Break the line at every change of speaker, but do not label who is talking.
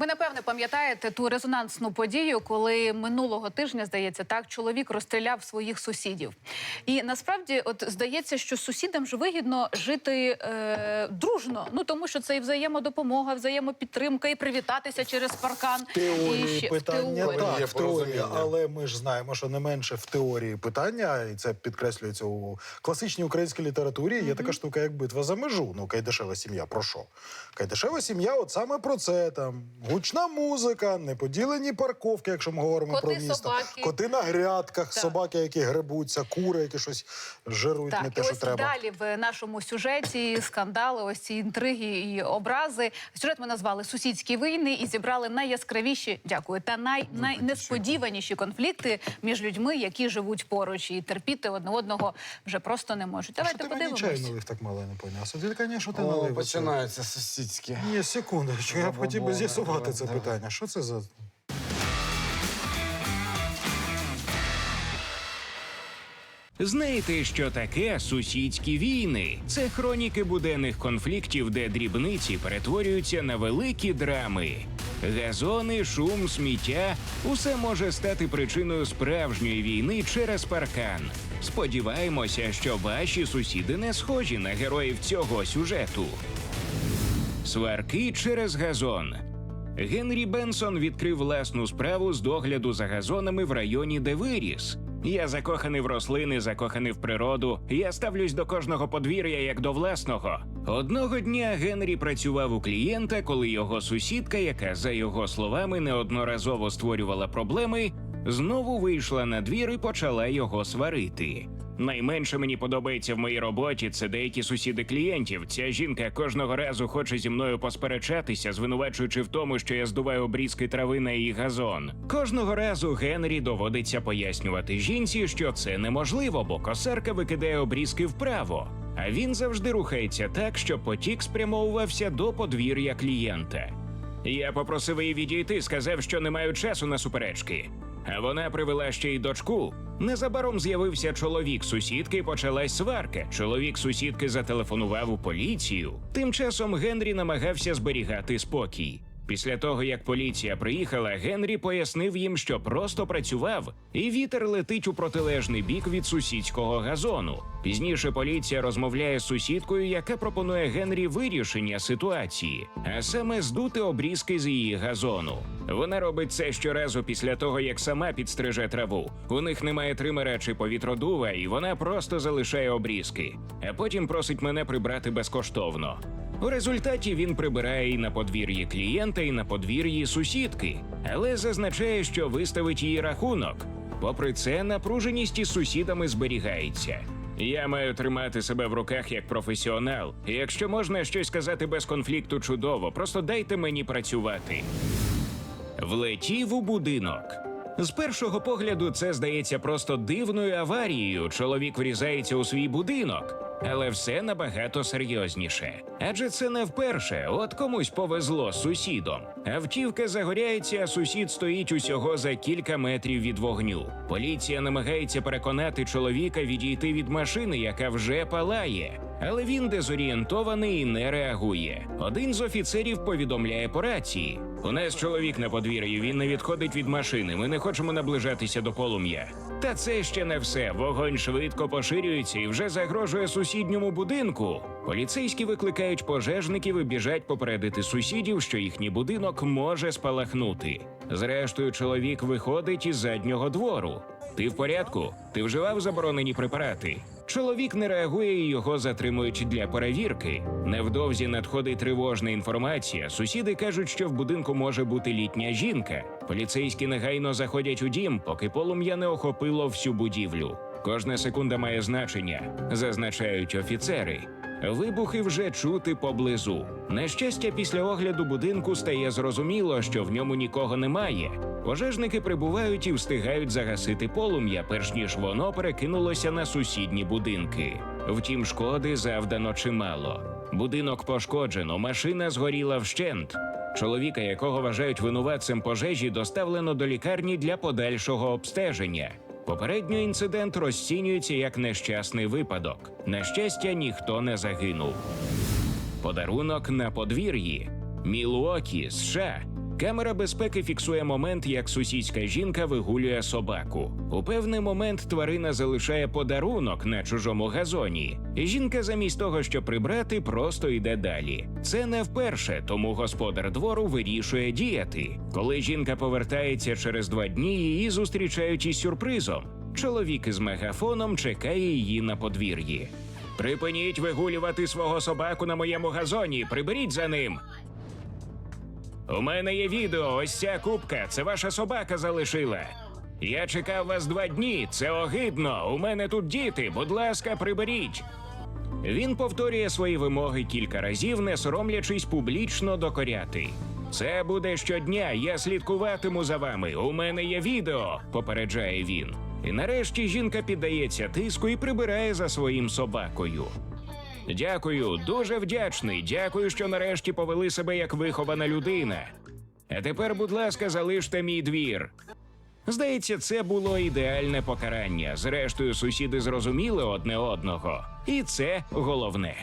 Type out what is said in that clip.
Ви напевне пам'ятаєте ту резонансну подію, коли минулого тижня, здається, так чоловік розстріляв своїх сусідів. І насправді, от здається, що сусідам ж вигідно жити е, дружно. Ну тому що це і взаємодопомога, взаємопідтримка, і привітатися через паркан. і
теорії
ще- в
питання
теорії.
так, в теорії, але ми ж знаємо, що не менше в теорії питання, і це підкреслюється у класичній українській літературі. Є така штука, як битва за межу. Ну, Кайдашева сім'я. Про що? Кайдашева сім'я, от саме про це там гучна музика, неподілені парковки, якщо ми говоримо
Коти,
про місто.
собаки.
Коти на грядках,
Так.
собаки, які гребуться, кури, які щось жирують, не
Так,
те,
і
що
ось
треба.
далі в нашому сюжеті скандали, ось ці інтриги і образи. Сюжет ми назвали Сусідські війни і зібрали найяскравіші, дякую, та най, найнесподіваніші конфлікти між людьми, які живуть поруч, і терпіти одне одного вже просто не можуть.
А що
Давайте
ти мені чай
подивимось.
налив так мало, я не поняв. А ти, звісно, ти
О,
налив.
починаються сусідські.
Ні, секундочку, я б хотів би
Забобони,
з'ясувати це
давай.
питання. Що це за.
Знаєте, що таке сусідські війни? Це хроніки буденних конфліктів, де дрібниці перетворюються на великі драми. Газони, шум, сміття усе може стати причиною справжньої війни через паркан. Сподіваємося, що ваші сусіди не схожі на героїв цього сюжету. Сварки через газон. Генрі Бенсон відкрив власну справу з догляду за газонами в районі, де виріс. Я закоханий в рослини, закоханий в природу. Я ставлюсь до кожного подвір'я як до власного. Одного дня Генрі працював у клієнта, коли його сусідка, яка за його словами неодноразово створювала проблеми, знову вийшла на двір і почала його сварити. Найменше мені подобається в моїй роботі це деякі сусіди клієнтів. Ця жінка кожного разу хоче зі мною посперечатися, звинувачуючи в тому, що я здуваю обрізки трави на її газон. Кожного разу Генрі доводиться пояснювати жінці, що це неможливо, бо косарка викидає обрізки вправо. А він завжди рухається так, щоб потік спрямовувався до подвір'я клієнта. Я попросив її відійти, сказав, що не маю часу на суперечки. Вона привела ще й дочку. Незабаром з'явився чоловік сусідки, почалась сварка. Чоловік сусідки зателефонував у поліцію. Тим часом Генрі намагався зберігати спокій. Після того, як поліція приїхала, Генрі пояснив їм, що просто працював, і вітер летить у протилежний бік від сусідського газону. Пізніше поліція розмовляє з сусідкою, яка пропонує Генрі вирішення ситуації, а саме здути обрізки з її газону. Вона робить це щоразу після того, як сама підстриже траву. У них немає тримера чи повітродува, і вона просто залишає обрізки, а потім просить мене прибрати безкоштовно. У результаті він прибирає і на подвір'ї клієнта, і на подвір'ї сусідки, але зазначає, що виставить її рахунок. Попри це, напруженість із сусідами зберігається. Я маю тримати себе в руках як професіонал. Якщо можна щось сказати без конфлікту, чудово, просто дайте мені працювати. Влетів у будинок. З першого погляду це здається просто дивною аварією. Чоловік врізається у свій будинок. Але все набагато серйозніше. Адже це не вперше, от комусь повезло з сусідом. Автівка загоряється, а сусід стоїть усього за кілька метрів від вогню. Поліція намагається переконати чоловіка відійти від машини, яка вже палає. Але він дезорієнтований і не реагує. Один з офіцерів повідомляє по рації: у нас чоловік на подвір'ї, він не відходить від машини. Ми не хочемо наближатися до полум'я. Та це ще не все. Вогонь швидко поширюється і вже загрожує сусідньому будинку. Поліцейські викликають пожежників і біжать попередити сусідів, що їхній будинок може спалахнути. Зрештою, чоловік виходить із заднього двору. Ти в порядку? Ти вживав заборонені препарати? Чоловік не реагує і його затримують для перевірки. Невдовзі надходить тривожна інформація. Сусіди кажуть, що в будинку може бути літня жінка. Поліцейські негайно заходять у дім, поки полум'я не охопило всю будівлю. Кожна секунда має значення, зазначають офіцери. Вибухи вже чути поблизу. На щастя, після огляду будинку стає зрозуміло, що в ньому нікого немає. Пожежники прибувають і встигають загасити полум'я, перш ніж воно перекинулося на сусідні будинки. Втім, шкоди завдано чимало. Будинок пошкоджено, машина згоріла вщент. Чоловіка, якого вважають винуватцем пожежі, доставлено до лікарні для подальшого обстеження. Попередньо інцидент розцінюється як нещасний випадок. На щастя, ніхто не загинув. Подарунок на подвір'ї. Мілуокі, США. Камера безпеки фіксує момент, як сусідська жінка вигулює собаку. У певний момент тварина залишає подарунок на чужому газоні. Жінка, замість того, щоб прибрати, просто йде далі. Це не вперше, тому господар двору вирішує діяти. Коли жінка повертається через два дні, її зустрічають із сюрпризом. Чоловік із мегафоном чекає її на подвір'ї. Припиніть вигулювати свого собаку на моєму газоні. Приберіть за ним. У мене є відео. Ось ця кубка. Це ваша собака залишила. Я чекав вас два дні. Це огидно. У мене тут діти. Будь ласка, приберіть. Він повторює свої вимоги кілька разів, не соромлячись публічно докоряти. Це буде щодня. Я слідкуватиму за вами. У мене є відео, попереджає він. І нарешті жінка піддається тиску і прибирає за своїм собакою. Дякую, дуже вдячний. Дякую, що нарешті повели себе як вихована людина. А тепер, будь ласка, залиште мій двір. Здається, це було ідеальне покарання. Зрештою, сусіди зрозуміли одне одного, і це головне.